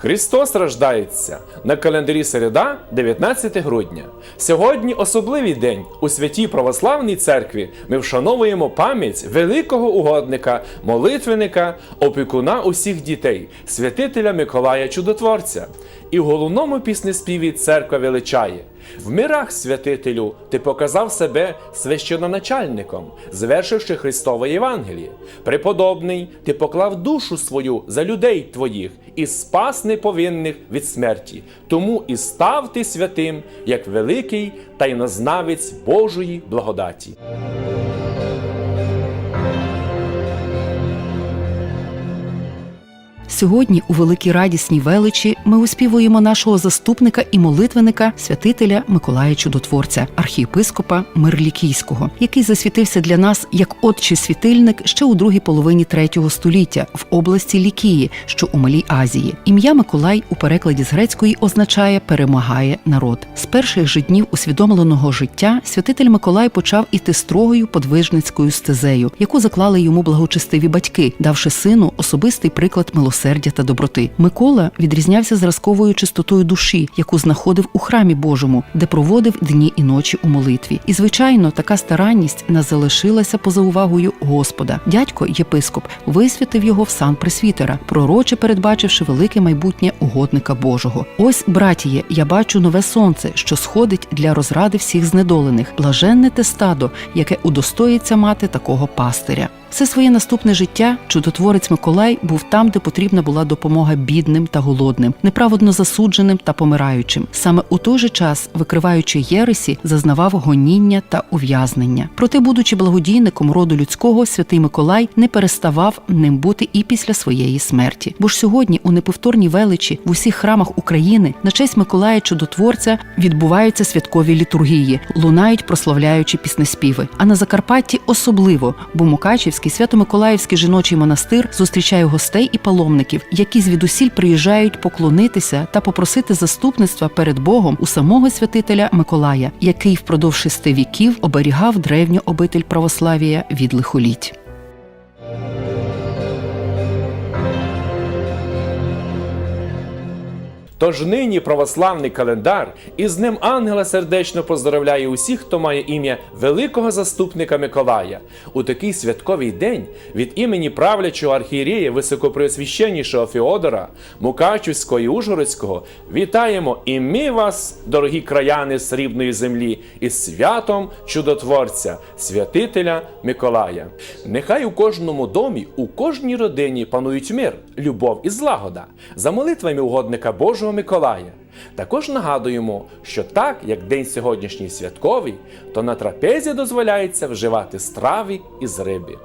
Христос рождається на календарі середа, 19 грудня. Сьогодні особливий день у святій православній церкві. Ми вшановуємо пам'ять великого угодника, молитвенника, опікуна усіх дітей, святителя Миколая Чудотворця. І в головному піснеспіві церква величає. В мирах, святителю, ти показав себе священоначальником, звершивши Христове Євангеліє. Преподобний, ти поклав душу свою за людей твоїх і спас неповинних від смерті. Тому і став ти святим, як великий тайнознавець Божої благодаті. Сьогодні у великій радісній величі ми успівуємо нашого заступника і молитвенника, святителя Миколая Чудотворця, архієпископа Мирлікійського, який засвітився для нас як отчий світильник ще у другій половині третього століття в області Лікії, що у Малій Азії. Ім'я Миколай у перекладі з грецької означає перемагає народ. З перших же днів усвідомленого життя святитель Миколай почав іти строгою подвижницькою стезею, яку заклали йому благочестиві батьки, давши сину особистий приклад милосердя та доброти. Микола відрізнявся зразковою чистотою душі, яку знаходив у храмі Божому, де проводив дні і ночі у молитві. І звичайно, така старанність не залишилася поза увагою Господа. Дядько, єпископ, висвятив його в сан пресвітера, пророче передбачивши велике майбутнє угодника Божого. Ось, братіє, я бачу нове сонце, що сходить для розради всіх знедолених. Блаженне те стадо, яке удостоїться мати такого пастиря. Все своє наступне життя чудотворець Миколай був там, де потрібна була допомога бідним та голодним, неправедно засудженим та помираючим. Саме у той же час, викриваючи єресі, зазнавав гоніння та ув'язнення. Проте, будучи благодійником роду людського, святий Миколай не переставав ним бути і після своєї смерті. Бо ж сьогодні, у неповторній величі, в усіх храмах України на честь Миколая Чудотворця відбуваються святкові літургії, лунають прославляючі піснеспіви. А на Закарпатті особливо, бо Мукачівський Свято-Миколаївський жіночий монастир зустрічає гостей і паломників, які звідусіль приїжджають поклонитися та попросити заступництва перед Богом у самого святителя Миколая, який впродовж шести віків оберігав древню обитель православія від лихоліть. Тож нині православний календар із ним ангела сердечно поздоровляє усіх, хто має ім'я великого заступника Миколая. У такий святковий день від імені правлячого архієрея високопреосвященнішого Феодора, Мукачівського і Ужгородського вітаємо і ми вас, дорогі краяни срібної землі, із святом чудотворця, святителя Миколая. Нехай у кожному домі, у кожній родині панують мир, любов і злагода за молитвами угодника Божого Миколая. Також нагадуємо, що так як день сьогоднішній святковий, то на трапезі дозволяється вживати страви із риби.